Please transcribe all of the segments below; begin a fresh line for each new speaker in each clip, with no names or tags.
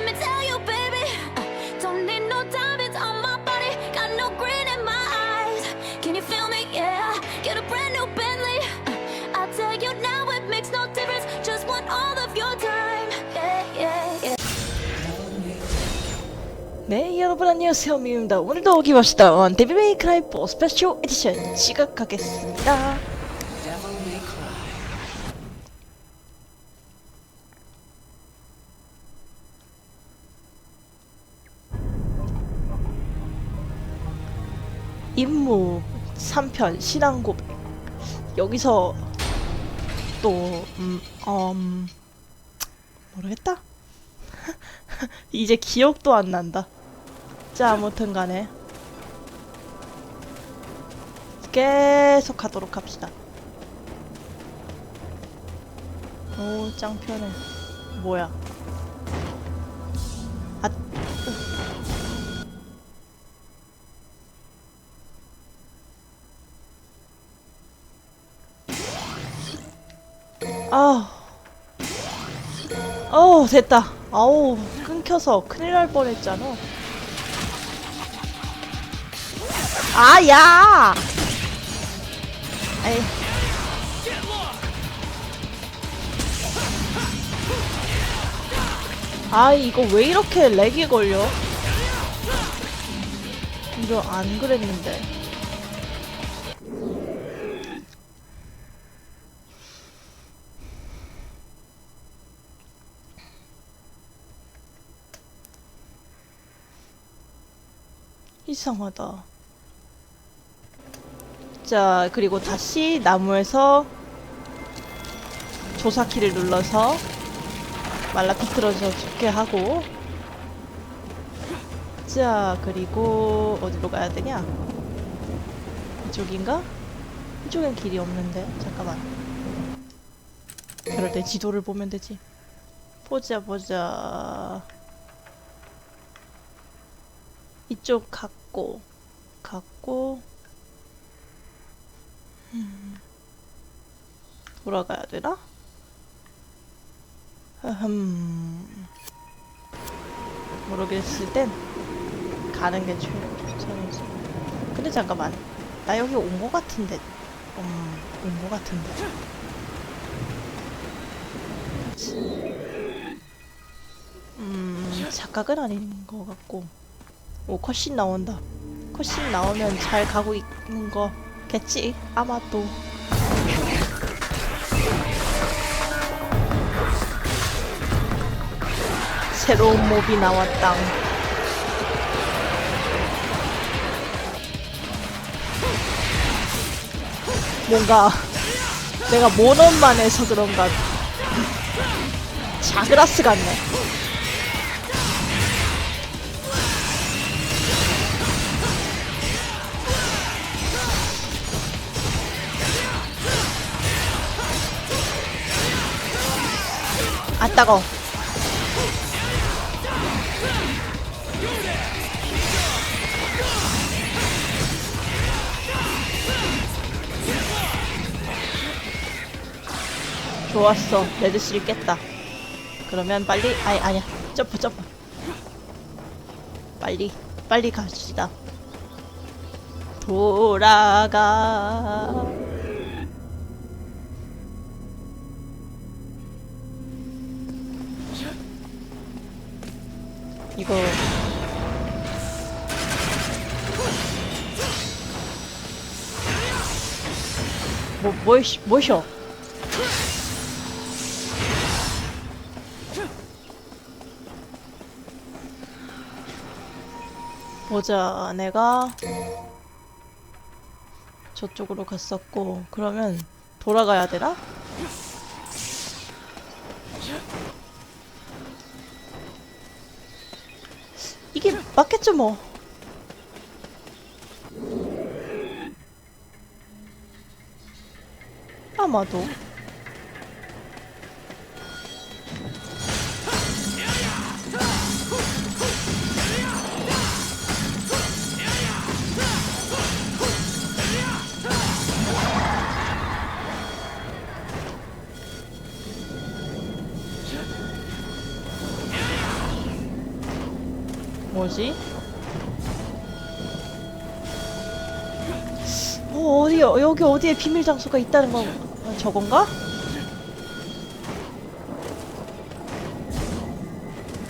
Uh. Uh.
네 여러분 안녕하세요 미입니다 오늘도 오기 데뷔 메이 크라이 4 스페셜 에디션 시작하겠습니다 임무 3편 신앙 고백 여기서 또 음, 음 모르겠다 이제 기억도 안 난다. 자, 아무튼 간에 계속 하도록 합시다. 오, 짱 편해. 뭐야? 아, 어 됐다. 아우 끊겨서 큰일 날 뻔했잖아. 아야. 에이. 아 이거 왜 이렇게 렉이 걸려? 이거 안 그랬는데. 이상하다. 자, 그리고 다시 나무에서 조사키를 눌러서 말라 비틀어져 죽게 하고 자, 그리고 어디로 가야 되냐? 이쪽인가? 이쪽엔 길이 없는데 잠깐만 그럴 때 지도를 보면 되지 보자 보자 이쪽 갔고 갔고 음, 돌아가야 되나? 음, 모르겠을 땐 가는 게 최선이지. 근데 잠깐만, 나 여기 온 거 같은데, 음, 온 거 같은데. 음, 착각은 아닌 것 같고. 오 컷신 나온다. 컷신 나오면 잘 가고 있는 거겠지? 아마 도 새로운 몹이 나왔당 뭔가 내가 모넌만 해서 그런가. 자그라스 같네 따가워. 좋았어. 레드실이 깼다. 그러면 빨리 아니 아니야. 점프 점프. 빨리 빨리 갑시다. 돌아가 이거 뭐 뭐시 뭐셔? 보자 내가 저쪽으로 갔었고 그러면 돌아가야 되나? 이게 맞겠죠 뭐. 아마도. 뭐지? 어, 어디, 여기 어디에 비밀 장소가 있다는 건 어, 저건가?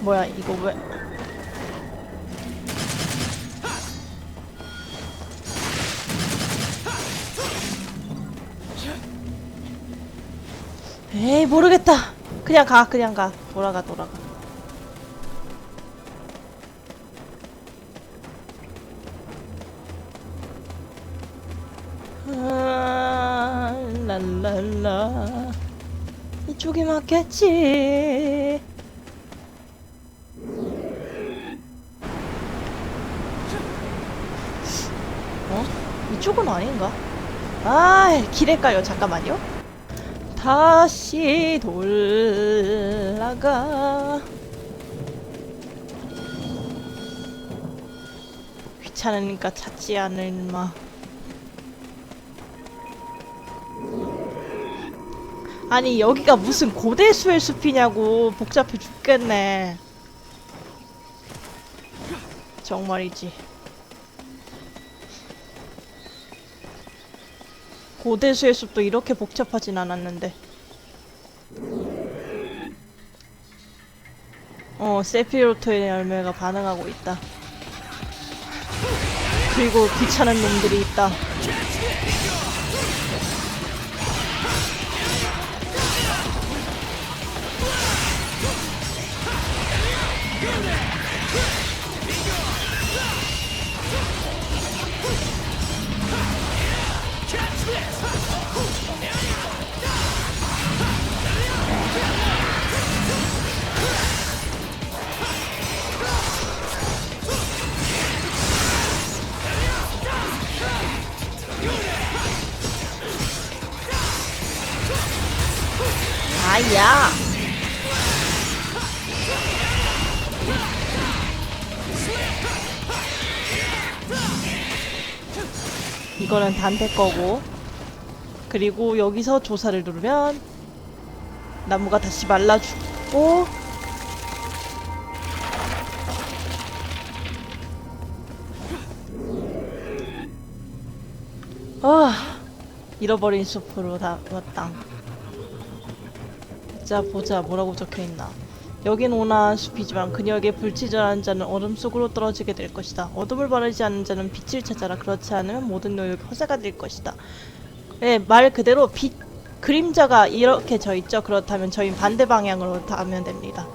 뭐야, 이거 왜. 에이, 모르겠다. 그냥 가, 그냥 가. 돌아가, 돌아가. 랄랄라 이쪽이 맞겠지 어? 이쪽은 아닌가? 아 길을까요? 잠깐만요 다시 돌아가 귀찮으니까 찾지 않을 마 아니 여기가 무슨 고대수의 숲이냐고. 복잡해 죽겠네. 정말이지. 고대수의 숲도 이렇게 복잡하진 않았는데. 어 세피로토의 열매가 반응하고 있다. 그리고 귀찮은 놈들이 있다 아야. 이거는 단테 거고. 그리고 여기서 조사를 누르면 나무가 다시 말라 죽고 아 잃어버린 숲으로 다 왔다. 자 보자 뭐라고 적혀있나. 여긴 온화한 숲이지만 그녀에게 불치절한 자는 어둠 속으로 떨어지게 될 것이다. 어둠을 바라지 않는 자는 빛을 찾아라. 그렇지 않으면 모든 노력이 허사가 될 것이다. 예, 말 그대로 빛 그림자가 이렇게 져 있죠. 그렇다면 저희 반대 방향으로 가면 됩니다.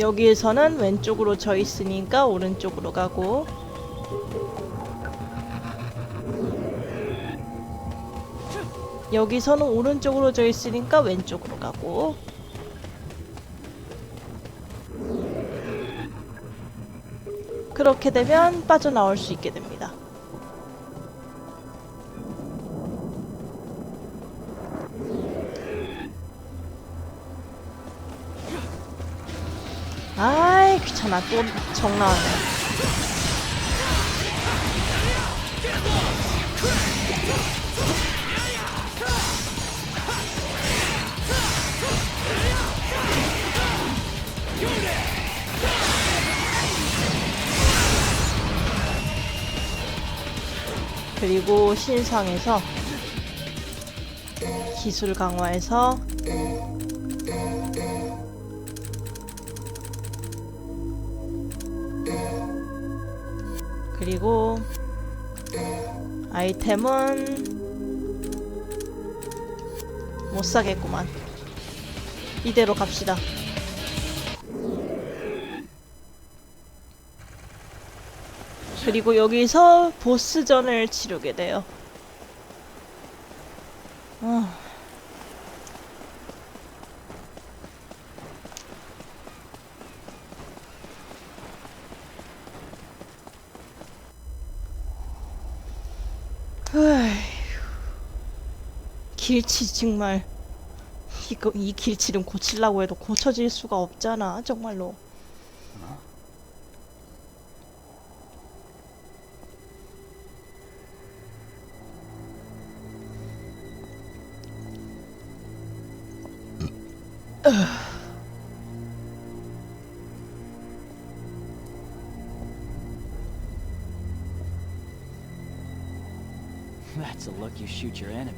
여기에서는 왼쪽으로 져 있으니까 오른쪽으로 가고 여기서는 오른쪽으로 져 있으니까 왼쪽으로 가고 그렇게 되면 빠져나올 수 있게 됩니다. 아이 귀찮아 또 정 나왔네. 그리고 신상에서 기술 강화해서 그리고 아이템은 못 사겠구만. 이대로 갑시다 그리고 여기서 보스전을 치르게 돼요. 어. 길치 정말 이거 이 길치는 고치려고 해도 고쳐질 수가 없잖아 정말로.
That's a look you shoot your enemy.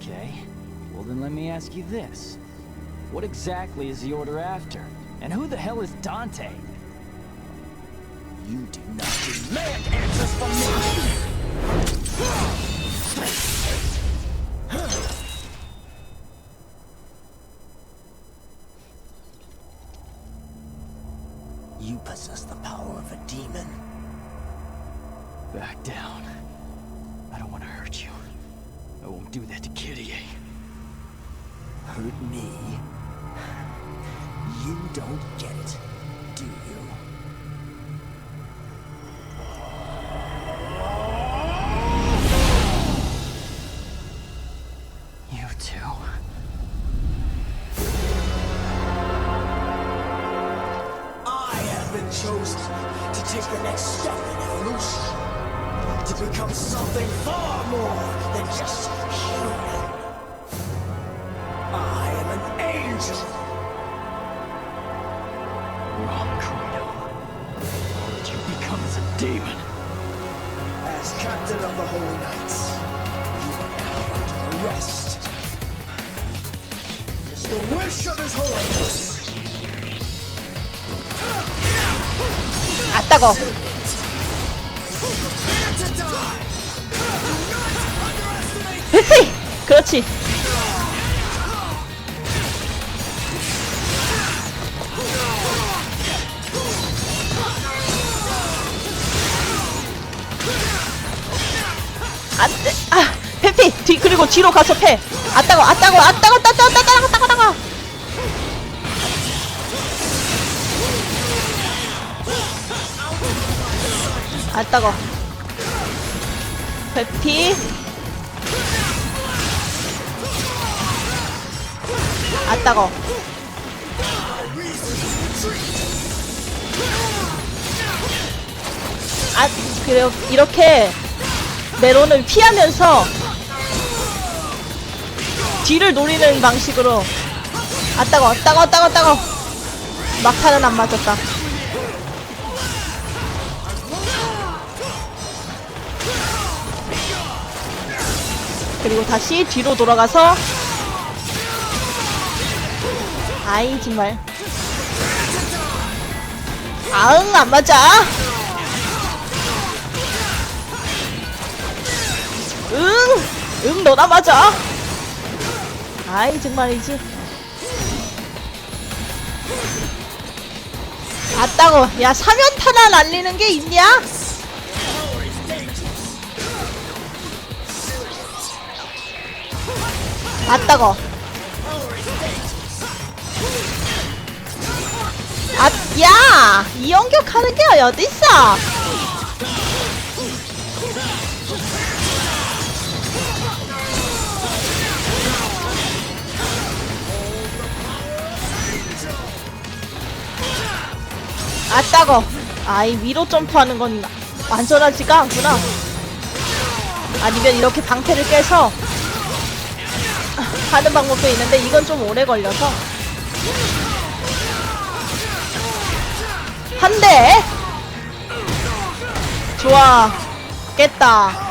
Okay. Well, then let me ask you this. What exactly is the Order after? And who the hell is Dante? You do not demand answers from me! Don't
get it,
demon.
As captain of the Holy Knights, you are now under arrest. It's the wish of His Holiness.
아 따거. 페페. 그렇지. 뒤 그리고 뒤로 가서 패. 아 따거 아 따거 아 따거 따 따거 따 따거 따거 따거. 아. 아 따거. 아 그래요 이렇게 메론을 피하면서 뒤를 노리는 방식으로. 아 따거 따거 따거 따거 막타는 안 맞았다. 그리고 다시 뒤로 돌아가서. 아이 정말. 아응 안 맞아. 응! 응 너나 맞아 아이 정말이지 아따고 야 사면타나 날리는 게 있냐? 아따고 아, 야! 이 연격 하는 게 어딨어? 아 따거 아이 위로 점프하는 건 완전하지가 않구나. 아니면 이렇게 방패를 깨서 하는 방법도 있는데 이건 좀 오래 걸려서. 한대! 좋아. 깼다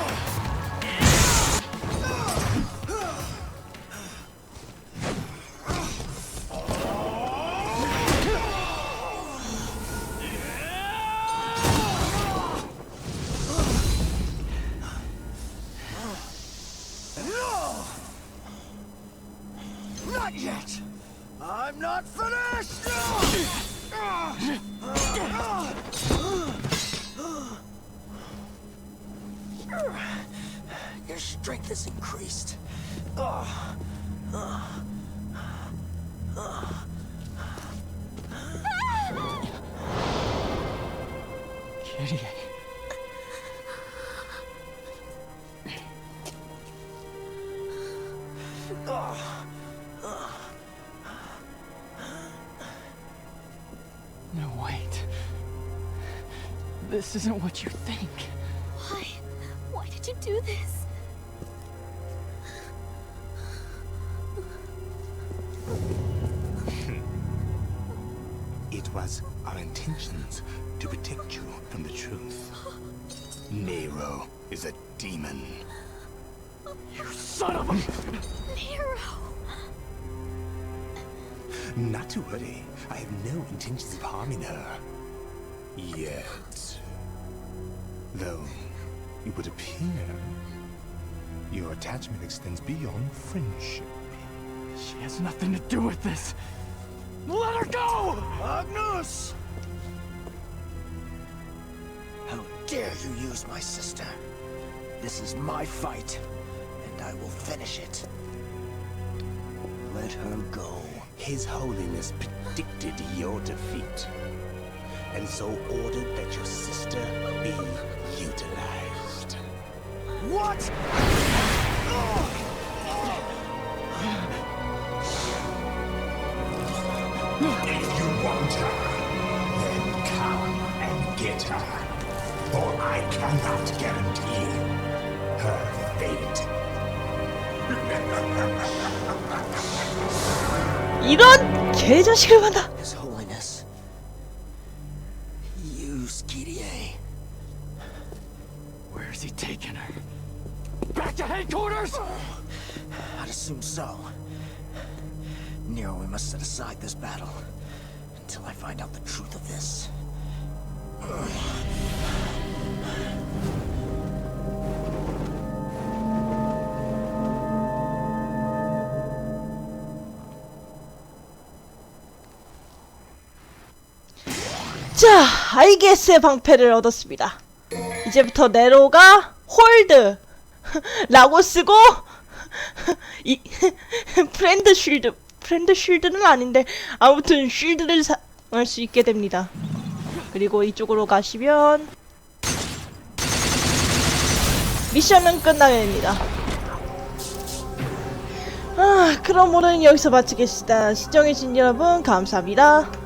No, wait. This isn't what you think.
Why? Why did you do this?
Nero is a demon.
You son of a...
Nero.
Not to worry, I have no intentions of harming her. Yet. Though, it would appear your attachment extends beyond friendship.
She has nothing to do with this. Let her go!
Agnus! Dare you use my sister? This is my fight, and I will finish it. Let her go.
His Holiness predicted your defeat, and so ordered that your sister be utilized.
What?
If you want her, then come and get her. For I cannot guarantee her fate.
이런 개자식을 만나.
His Holiness. Use Kirie.
Where is he taking her? Back to headquarters?
I'd assume so. Nero, we must set aside this battle until I find out the truth
자, 알게스의 방패를 얻었습니다. 이제부터 네로가 홀드 라고 쓰고 이 프렌드 쉴드 프렌드 쉴드는 아닌데 아무튼 쉴드를 사용할 수 있게 됩니다. 그리고 이쪽으로 가시면 미션은 끝나게 됩니다. 아, 그럼 오늘은 여기서 마치겠습니다. 시청해주신 여러분 감사합니다.